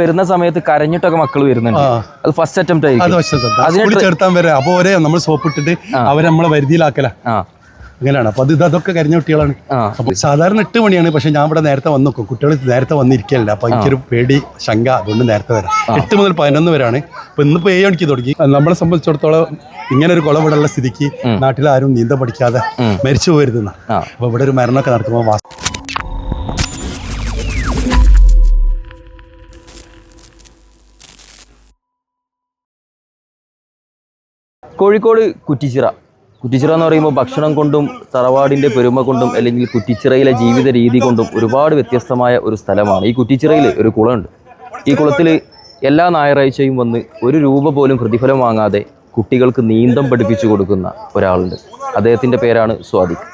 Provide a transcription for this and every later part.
വരുന്ന സമയത്ത് കരഞ്ഞിട്ടൊക്കെ മക്കൾ വരുന്നുണ്ട്. അത് ഫസ്റ്റ് അറ്റംപ്റ്റ് ആയിരിക്കും. ചേർത്താൻ വരെ അപ്പൊ ഒരേ നമ്മൾ സോപ്പ് ഇട്ടിട്ട് അവരെ നമ്മളെ വരുതിയിലാക്കല. അങ്ങനെയാണ്. അപ്പൊ അത് ഇത് അതൊക്കെ കരിഞ്ഞ കുട്ടികളാണ്. സാധാരണ എട്ട് മണിയാണ് പക്ഷെ ഞാൻ ഇവിടെ നേരത്തെ വന്നു നോക്കും. കുട്ടികൾ നേരത്തെ വന്നിരിക്കലില്ല. അപ്പൊ എനിക്കൊരു പേടി ശങ്ക അതുകൊണ്ട് നേരത്തെ വരാം. എട്ട് മുതൽ പതിനൊന്ന് വരെയാണ്. ഇപ്പൊ ഇന്നിപ്പോ ഏഴ് മണിക്ക് തുടങ്ങി. നമ്മളെ സംബന്ധിച്ചിടത്തോളം ഇങ്ങനെ ഒരു കുളവിടെയുള്ള സ്ഥിതിക്ക് നാട്ടിൽ ആരും നീന്തം പഠിക്കാതെ മരിച്ചു പോയിരുന്ന. അപ്പൊ ഇവിടെ ഒരു മരണമൊക്കെ നടക്കുമ്പോൾ കോഴിക്കോട് കുറ്റിച്ചിറ. കുറ്റിച്ചിറ എന്ന് പറയുമ്പോൾ ഭക്ഷണം കൊണ്ടും തറവാടിന്റെ പെരുമ കൊണ്ടും അല്ലെങ്കിൽ കുറ്റിച്ചിറയിലെ ജീവിത രീതി കൊണ്ടും ഒരുപാട് വ്യത്യസ്തമായ ഒരു സ്ഥലമാണ്. ഈ കുറ്റിച്ചിറയിൽ ഒരു കുളമുണ്ട്. ഈ കുളത്തിൽ എല്ലാ ഞായറാഴ്ചയും വന്ന് ഒരു രൂപ പോലും പ്രതിഫലം വാങ്ങാതെ കുട്ടികൾക്ക് നീന്തം പഠിപ്പിച്ചു കൊടുക്കുന്ന ഒരാളുണ്ട്. അദ്ദേഹത്തിന്റെ പേരാണ് സ്വാദിഖ്.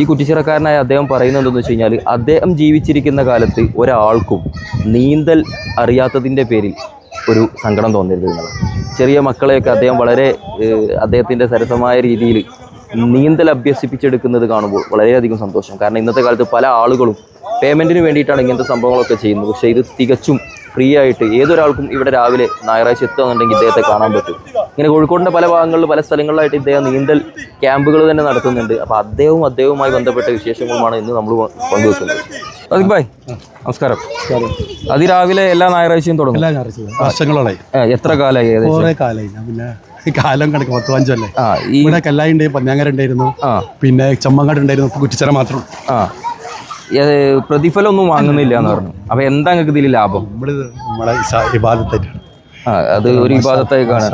ഈ കുറ്റിച്ചിറക്കാരനായ അദ്ദേഹം പറയുന്നത് എന്തെന്ന് വെച്ച് കഴിഞ്ഞാൽ അദ്ദേഹം ജീവിച്ചിരിക്കുന്ന കാലത്ത് ഒരാൾക്കും നീന്തൽ അറിയാത്തതിന്റെ പേരിൽ ഒരു സങ്കടം തോന്നരുത് എന്നുള്ളത് ചെറിയ മക്കളെയൊക്കെ അദ്ദേഹം വളരെ അദ്ദേഹത്തിന്റെ സരസമായ രീതിയിൽ നീന്തൽ അഭ്യസിപ്പിച്ചെടുക്കുന്നത് കാണുമ്പോൾ വളരെയധികം സന്തോഷം. കാരണം ഇന്നത്തെ കാലത്ത് പല ആളുകളും പേയ്മെന്റിന് വേണ്ടിയിട്ടാണ് ഇങ്ങനത്തെ സംഭവങ്ങളൊക്കെ ചെയ്യുന്നത്. പക്ഷേ ഇത് തികച്ചും ഫ്രീ ആയിട്ട് ഏതൊരാൾക്കും ഇവിടെ രാവിലെ ഞായറാഴ്ച എത്തുകയെന്നുണ്ടെങ്കിൽ ഇദ്ദേഹത്തെ കാണാൻ പറ്റും. ഇങ്ങനെ കോഴിക്കോടിന്റെ പല ഭാഗങ്ങളിൽ പല സ്ഥലങ്ങളിലായിട്ട് ഇദ്ദേഹം നീന്തൽ ക്യാമ്പുകൾ തന്നെ നടത്തുന്നുണ്ട്. അപ്പോൾ അദ്ദേഹവും അദ്ദേഹവുമായി ബന്ധപ്പെട്ട വിശേഷങ്ങളുമാണ് ഇന്ന് നമ്മൾ പങ്കുവെക്കുന്നത്. അതിക് ഭായ് നമസ്കാരം. അതിരാവിലെ എല്ലാ ഞായറാഴ്ചയും തുടങ്ങും? എല്ലാ ഞായറാഴ്ചയും വർഷങ്ങളോളായി എത്ര കാലമായി കുറെ കാലമായി പിന്നെ കാലം കണക്ക് പത്ത് പഞ്ചല്ലേ ഇവിടെ കല്ലായി പഞ്ഞാങ്ങര ഉണ്ടായിരുന്നു. പിന്നെ ചമ്മങ്ങാട് ഉണ്ടായിരുന്നു കുറ്റിച്ചര മാത്രം ആ. പ്രതിഫലം ഒന്നും വാങ്ങുന്നില്ല എന്ന് പറഞ്ഞു. അപ്പൊ എന്താ നിങ്ങൾക്ക് ഇതിൽ ലാഭം? ഇവിടെ നമ്മളെ ഇബാദത്തായിട്ടാണ് അത് ഒരു വിവാദത്തായി കാണാൻ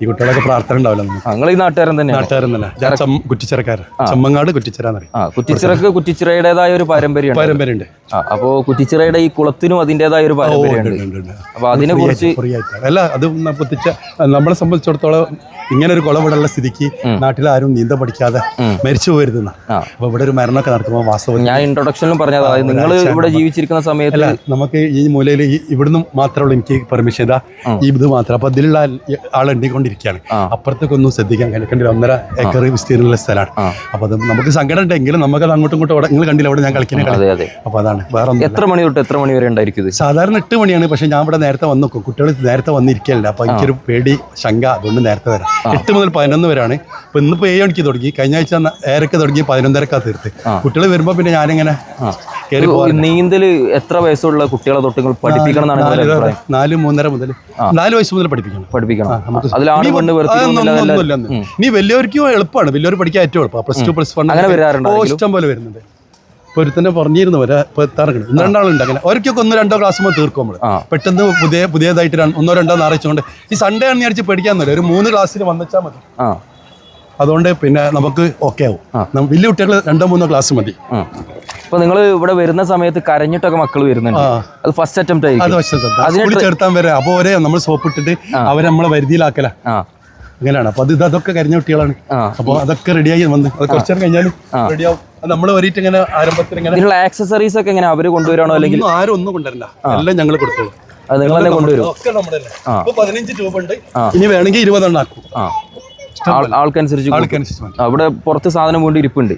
ഈ കുട്ടികളൊക്കെ പ്രാർത്ഥന ഉണ്ടാവില്ല ഈ നാട്ടുകാരൻ തന്നെ നാട്ടുകാരൻ തന്നെ. കുറ്റിച്ചിറക്കാരൻ. ചമ്മങ്ങാട് കുറ്റിച്ചിറ കുറ്റിച്ചിറക്ക് കുറ്റിച്ചിറയുടേതായ ഒരു പാരമ്പര്യം പാരമ്പര്യമുണ്ട്. അപ്പോ കുറ്റിച്ചിറയുടെ ഈ കുളത്തിനും അതിന്റെതായ ഒരു പാരമ്പര്യമുണ്ട്. അപ്പൊ അതിനെ കുറിച്ച് അല്ല അത് പൊത്തിച്ച നമ്മളെ സംബന്ധിച്ചിടത്തോളം ഇങ്ങനെ ഒരു കൊല സ്ഥിതിക്ക് നാട്ടിൽ ആരും നീന്തം പഠിക്കാതെ മരിച്ചു പോയിരുന്ന. അപ്പൊ ഇവിടെ ഒരു മരണമൊക്കെ നടക്കുമ്പോൾ വാസ്തവം ഞാൻ ഇൻട്രൊഡക്ഷനിലും പറഞ്ഞത്. നിങ്ങൾ ഇവിടെ ജീവിച്ചിരിക്കുന്ന സമയത്ത് നമുക്ക് ഈ മൂലയിൽ ഈ ഇവിടുന്ന് മാത്രമേ ഉള്ളൂ എനിക്ക് പെർമിഷൻ ഇതാ ഈ ഇത് മാത്രം. അപ്പൊ ഇതിലുള്ള ആൾ എണ്ണിക്കൊണ്ടിരിക്കുകയാണ്. അപ്പുറത്തേക്കൊന്നും ശ്രദ്ധിക്കാൻ കഴിക്കേണ്ട ഒന്നര ഏക്കർ വിസ്തീർണമുള്ള സ്ഥലമാണ്. അപ്പൊ അത് നമുക്ക് സങ്കടം ഉണ്ടെങ്കിലും നമുക്ക് അത് അങ്ങോട്ടും ഇങ്ങോട്ടും നിങ്ങൾ കണ്ടില്ല അവിടെ ഞാൻ കളിക്കുന്ന കളി. അപ്പൊ അതാണ്. വേറെ എത്ര മണി തൊട്ട് എത്ര മണി വരെ ഉണ്ടായിരിക്കും സാധാരണ എട്ട് മണിയാണ്. പക്ഷെ ഞാൻ ഇവിടെ നേരത്തെ വന്നു കുട്ടികൾ നേരത്തെ വന്നിരിക്കുകയല്ല അപ്പൊ എനിക്കൊരു പേടി ശങ്ക. അതുകൊണ്ട് നേരത്തെ വരാം. എട്ട് മുതൽ പതിനൊന്ന് വരെയാണ്. ഇപ്പൊ ഇന്നിപ്പോ ഏഴ് മണിക്ക് തുടങ്ങി. കഴിഞ്ഞ ആഴ്ച ഏരൊക്കെ തുടങ്ങി പതിനൊന്നരക്കാ തീർത്ത്. കുട്ടികൾ വരുമ്പോ പിന്നെ ഞാനിങ്ങനെ കയറി ഈ നീന്തൽ എത്ര വയസ്സുള്ള കുട്ടികളെ തൊട്ടുകൾ നിങ്ങൾ പഠിപ്പിക്കണം എന്നാണ് നാല് മൂന്നര മുതൽ നാല് വയസ്സ് മുതൽ പഠിപ്പിക്കണം. പഠിപ്പിക്കണം. നീ വലിയവർക്കും എളുപ്പമാണ്. വലിയവർ പഠിക്കാൻ ഏറ്റവും എളുപ്പം. പ്ലസ് ടു പ്ലസ് വൺ അങ്ങനെ വരാറുണ്ട് ഇഷ്ടം പോലെ വരുന്നുണ്ട്. ഇപ്പൊ ഒരുത്തന്നെ പറഞ്ഞിരുന്നു വരെ ഒന്ന് രണ്ടാളുണ്ട് അങ്ങനെ അവർക്കൊക്കെ ഒന്ന് രണ്ടോ ക്ലാസ് തീർക്കും നമ്മൾ. പെട്ടെന്ന് പുതിയ പുതിയതായിട്ട് ഒന്നോ രണ്ടോ നിറച്ചുകൊണ്ട് ഈ സൺഡേ ആണ് വിചാരിച്ച് പഠിക്കാന്നില്ല ഒരു മൂന്ന് ക്ലാസ്സിൽ വന്നെച്ചാൽ മതി. അതുകൊണ്ട് പിന്നെ നമുക്ക് ഓക്കെ ആവും. വലിയ കുട്ടികൾ രണ്ടോ മൂന്നോ ക്ലാസ് മതി. അപ്പൊ നിങ്ങൾ ഇവിടെ വരുന്ന സമയത്ത് കരഞ്ഞിട്ടൊക്കെ മക്കൾ വരുന്നുണ്ട്. അത് ഫസ്റ്റ് അറ്റംപ്റ്റ് അത് ആയിരിക്കും പക്ഷേ ശ്രദ്ധ. സ്കൂളിൽ ചേർത്താൻ വരെ അപ്പോൾ ഒരേ നമ്മൾ സോപ്പ് ഇട്ടിട്ട് അവരെ നമ്മളെ വരുതിയിലാക്കല. അങ്ങനെയാണ്. അപ്പൊ അത് ഇത് അതൊക്കെ കരിഞ്ഞ കുട്ടികളാണ്. അപ്പൊ അതൊക്കെ റെഡിയായി വന്ന്. അത് കുറച്ചു നേരം കഴിഞ്ഞാൽ റെഡിയാവും നമ്മൾ വരിയിട്ട് ഇങ്ങനെ ആരംഭത്തിൽ ഇങ്ങനെ ആക്സസറീസ് ഒക്കെ എങ്ങനെ അവർ കൊണ്ടുവരാണോ അല്ലെങ്കിൽ ആരും ഒന്നും കൊണ്ടുവരില്ല. എല്ലാം ഞങ്ങൾ കൊടുത്തോളൂ. അത് നിങ്ങൾ തന്നെ. കൊണ്ടുവരും പതിനഞ്ച് രൂപ ഉണ്ട്. ഇനി വേണമെങ്കിൽ ഇരുപതെണ്ണം ആക്കും. ആൾക്കനുസരിച്ച് അവിടെ പുറത്ത് സാധനം കൊണ്ട് ഇരിപ്പുണ്ട്.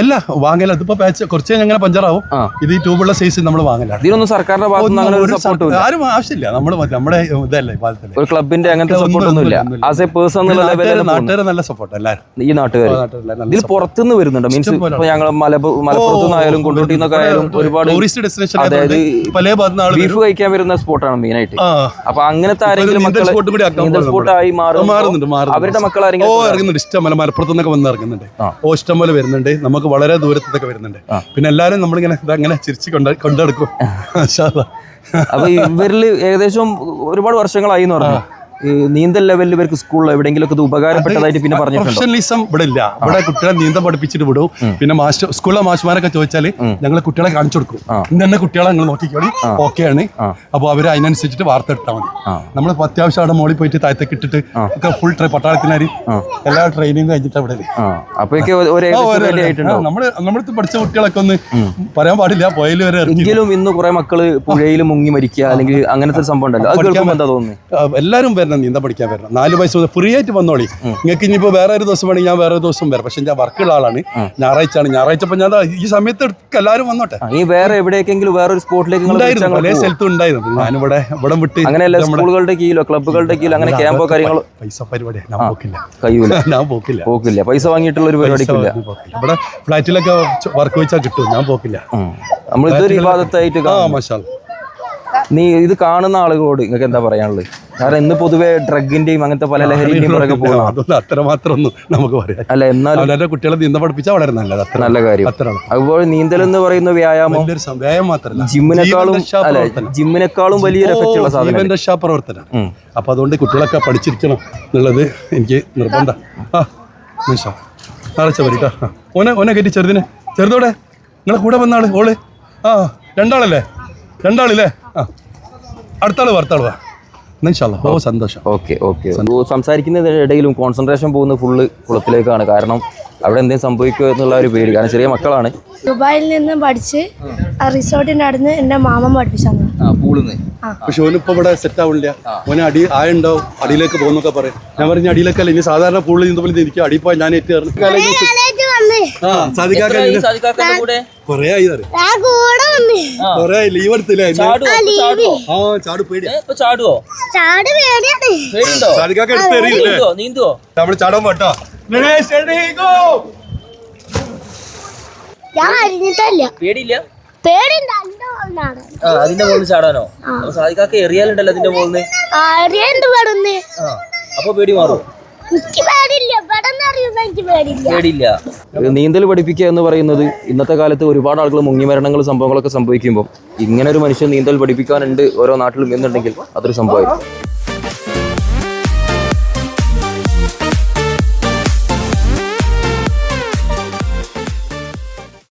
അല്ല വാങ്ങല. ഇതിപ്പോ പാച്ച് കുറച്ച് ഞങ്ങനെ അങ്ങനെ പഞ്ചറാവും. ഇത് ഈ ട്യൂബുള്ള സൈസ് നമ്മൾ വാങ്ങലാണ്. ഇതിനൊന്നും സർക്കാരിന്റെ ഭാഗത്തുനിന്ന് ആരും ആവശ്യമില്ല. നമ്മൾ നമ്മുടെ ഇതല്ലേ ഒരു ക്ലബിന്റെ അങ്ങനത്തെ സപ്പോർട്ട് ഒന്നും ഇല്ല ഒന്നുമില്ല. ആസ് എ പേഴ്സൺ നാട്ടുകാരെ നല്ല സപ്പോർട്ട് എല്ലാവരും ഈ നാട്ടുകാർ ഇതിൽ പുറത്തുനിന്ന് വരുന്നുണ്ട്. മീൻസ് ഇപ്പോ ഞങ്ങൾ മലപ്പുറത്തു നിന്നായാലും കൊണ്ടോട്ടി നിന്നൊക്കെ ആയാലും ഒരുപാട് ടൂറിസ്റ്റ് ഡെസ്റ്റിനേഷൻ അതായത് പല ബീഫ് കഴിക്കാൻ വരുന്ന സ്പോട്ടാണ് മെയിൻ ആയിട്ട്. അപ്പോൾ അപ്പൊ അങ്ങനത്തെ ആരെങ്കിലും മക്കളെ സ്പോട്ട് കൂടി ആക്കാൻ നീന്തൽ പോകുന്നു സ്പോട്ട് ആയി മാറും മാറുന്നുണ്ട്? അവരുടെ മക്കൾ ഓ ആരെങ്കിലും ഇറങ്ങുന്നുണ്ട്. ഇഷ്ടം മലപ്പുറത്തുനിന്നൊക്കെ മലപ്പുറത്തു നിന്നൊക്കെ വന്ന് ഇറങ്ങുന്നുണ്ട്. ഓ ഇഷ്ടം പോലെ വരുന്നുണ്ട്. നമുക്ക് വളരെ ദൂരത്തൊക്കെ വരുന്നുണ്ട്. പിന്നെ എല്ലാരും നമ്മളിങ്ങനെ ഇതങ്ങനെ ചിരിച്ച് കൊണ്ട കൊണ്ടെടുക്കും. അപ്പൊ ഇവരിൽ ഏകദേശം ഒരുപാട് വർഷങ്ങളായി എന്ന് പറഞ്ഞു. നീന്തൽ ലെവലിൽ ഇവർക്ക് സ്കൂളിൽ എവിടെയെങ്കിലും ഒക്കെ ഇത് ഉപകാരപ്പെട്ടതായിട്ട് പിന്നെ പറഞ്ഞു പ്രൊഫഷണലിസം ഇവിടെ ഇല്ല. ഇവിടെ കുട്ടികളെ നീന്തം പഠിപ്പിച്ചിട്ട് വിടും. പിന്നെ മാസ്റ്റർ സ്കൂളിലെ മാഷ്മാരൊക്കെ ചോദിച്ചാൽ ഞങ്ങൾ കുട്ടികളെ കാണിച്ചു കൊടുക്കും. ഇന്ന് തന്നെ കുട്ടികളെ ഞങ്ങൾ നോക്കിക്കോളി. ഓക്കെ ആണ്. അപ്പൊ അവർ അതിനനുസരിച്ചിട്ട് വാർത്ത എടുത്താൽ മതി. നമ്മൾ അത്യാവശ്യം അവിടെ മോളിൽ പോയിട്ട് താഴത്തേക്ക് ഇട്ടിട്ട് ഒക്കെ ഫുൾ ട്രൈ പട്ടാളത്തിനാര് എല്ലാ ട്രെയിനിങ് കഴിഞ്ഞിട്ട് അവിടെ നമ്മൾ അപ്പോഴേക്ക് ഒരു ഏകദേശം ready ആയിട്ടുണ്ടാവും നമ്മൾ നമ്മുടെ പഠിച്ച കുട്ടികളൊക്കെ ഒന്ന് പറയാൻ പാടില്ല. പോയാലും വരെ എങ്കിലും ഇന്ന് കുറെ മക്കൾ പുഴയിൽ മുങ്ങി മരിക്കുക അല്ലെങ്കിൽ അങ്ങനത്തെ സംഭവം ഉണ്ടല്ലോ. അത് കേൾക്കുമ്പോൾ എന്താ തോന്നുന്നത് എല്ലാവരും തന്നെ നീന്ത പഠിക്കാൻ വരണം. നാല് പൈസ മുതൽ ഫ്രീ ആയിട്ട് വന്നോളി. നിങ്ങൾക്ക് ഇനിയിപ്പോൾ വേറെ ഒരു ദിവസം വേണമെങ്കിൽ ഞാൻ വേറെ ഒരു ദിവസം വരാം. പക്ഷെ ഞാൻ വർക്കുള്ള ആളാണ്. ഞായറാഴ്ച ആണ് ഞായറാഴ്ച അപ്പം ഞാൻ ഈ സമയത്ത് എല്ലാവരും വന്നോട്ടെ. നീ വേറെ എവിടേക്കെങ്കിലും വേറൊരു സ്പോട്ടിലേക്ക് നിങ്ങൾ ഉണ്ടായിരുന്നു. പല സ്ഥലത്തും ഉണ്ടായിരുന്നു. ഞാനിവിടെ ഇവിടെ വിട്ട് അങ്ങനെ സ്കൂളുകളുടെ കീഴിലോ ക്ലബ്ബുകളുടെ കീഴിലോ അങ്ങനെ ക്യാമ്പോ കാര്യങ്ങളോ? പൈസ പരിപാടി. ഞാൻ പോക്കില്ല. കഴിയൂല ഞാൻ പോക്കില്ല. പോക്കില്ല. പൈസ വാങ്ങിയിട്ടുള്ള ഒരു പരിപാടിക്കില്ല. ഇവിടെ ഫ്ലാറ്റിലൊക്കെ വർക്ക് വെച്ചാൽ കിട്ടും. ഞാൻ പോക്കില്ല. നമ്മൾ ഇതൊരു വിവാദത്തായിട്ട് നീ ഇത് കാണുന്ന ആളുകളോട് നിങ്ങൾക്ക് എന്താ പറയാനുള്ളത്? കാരണം ഇന്ന് പൊതുവെ ഡ്രഗിന്റെയും അങ്ങനത്തെ പല ലഹരിന്റെയും പുറകെ പോകുന്നു അതൊന്നും അത്ര ഒന്നും നമുക്ക് പറയാം അല്ല എന്നാലും അവരുടെ കുട്ടികളെ നീന്തം പഠിപ്പിച്ചാൽ വളരെ നല്ലത്. അത്ര നല്ല കാര്യം. അത്രയാണ് അതുപോലെ നീന്തൽ എന്ന് പറയുന്ന വ്യായാമം വലിയൊരു സം- വ്യായാമം മാത്രമല്ല ജിമ്മിനേക്കാളും അല്ല. ജിമ്മിനേക്കാളും വലിയൊരു എഫക്റ്റ് ഉള്ള സാധനം ജീവൻ അപ്പൊ അതുകൊണ്ട് കുട്ടികളൊക്കെ പഠിച്ചിരിക്കണം എന്നുള്ളത് എനിക്ക് നിർബന്ധം. ആ നിമിഷം. അടച്ച വരിട്ടാ ഓനെ ഓനെ കയറ്റി ചെറുതിനെ. ചെറുതോടെ. നിങ്ങളെ കൂടെ വന്നാൾ ഓൾ. ആ രണ്ടാളല്ലേ? രണ്ടാളില്ലേ? ആ. അടുത്താൾ ഭർത്താൾ വാ നിമിഷല്ല ഓ സന്തോഷം. Okay okay. സംസാരിക്കുന്നതിനിടയിലും കോൺസെൻട്രേഷൻ പോകുന്ന ഫുള്ള് കുളത്തിലേക്കാണ്. കാരണം അവിടെ എന്തെങ്കിലും സംഭവിക്കുമോ എന്നുള്ള ഒരു പേടി. കാരണം ചെറിയ മക്കളാണ്. ദുബായിൽ നിന്ന് പഠിച്ച് റിസോർട്ടിന്റെ അടുന്ന് അടുത്ത് എന്റെ മാമൻ പഠിപ്പിച്ചു പക്ഷെ ഓനിപ്പോ ഇവിടെ സെറ്റ് ആവില്ല ഓനെ അടി ആയുണ്ടാവും. അടിയിലേക്ക് പോകുന്നൊക്കെ പറയും. ഞാൻ പറഞ്ഞ അടിയിലേക്കല്ല ഇനി സാധാരണ പൂളിൽ നിന്ന് പോലെ എനിക്ക് ഞാൻ ഏറ്റ് കയറുന്നു ആ സാധിക്കാക്ക കൊറേ ആയി കൊറേ ആയി ലീവ് എടുത്തില്ലേ ആ ചാട് പേടിയാ. ചാടുവോ? ചാട് പേടിയാണ്. പേടിയുണ്ടോ? സാധിക്കാക്ക എടുത്ത് എറിയൂലേ നീന്തുവോ? നമ്മൾ ചാടാൻ പാട്ടോ. ഞാൻ അറിഞ്ഞിട്ടല്ല പേടിയില്ല? അതിന്റെ മുകളിൽ ചാടാനോ? സാധിക്കാക്ക എറിയാലുണ്ടല്ലോ അതിന്റെ മുകളിൽ അപ്പൊ പേടി മാറും പേടില്ല നീന്തൽ പഠിപ്പിക്കുക എന്ന് പറയുന്നത് ഇന്നത്തെ കാലത്ത് ഒരുപാട് ആളുകൾ മുങ്ങി മരണങ്ങൾ സംഭവങ്ങളൊക്കെ സംഭവിക്കുമ്പോൾ ഇങ്ങനെ ഒരു മനുഷ്യൻ നീന്തൽ പഠിപ്പിക്കാനുണ്ട് ഓരോ നാട്ടിലും എന്നുണ്ടെങ്കിൽ അതൊരു സംഭവമായിരിക്കും.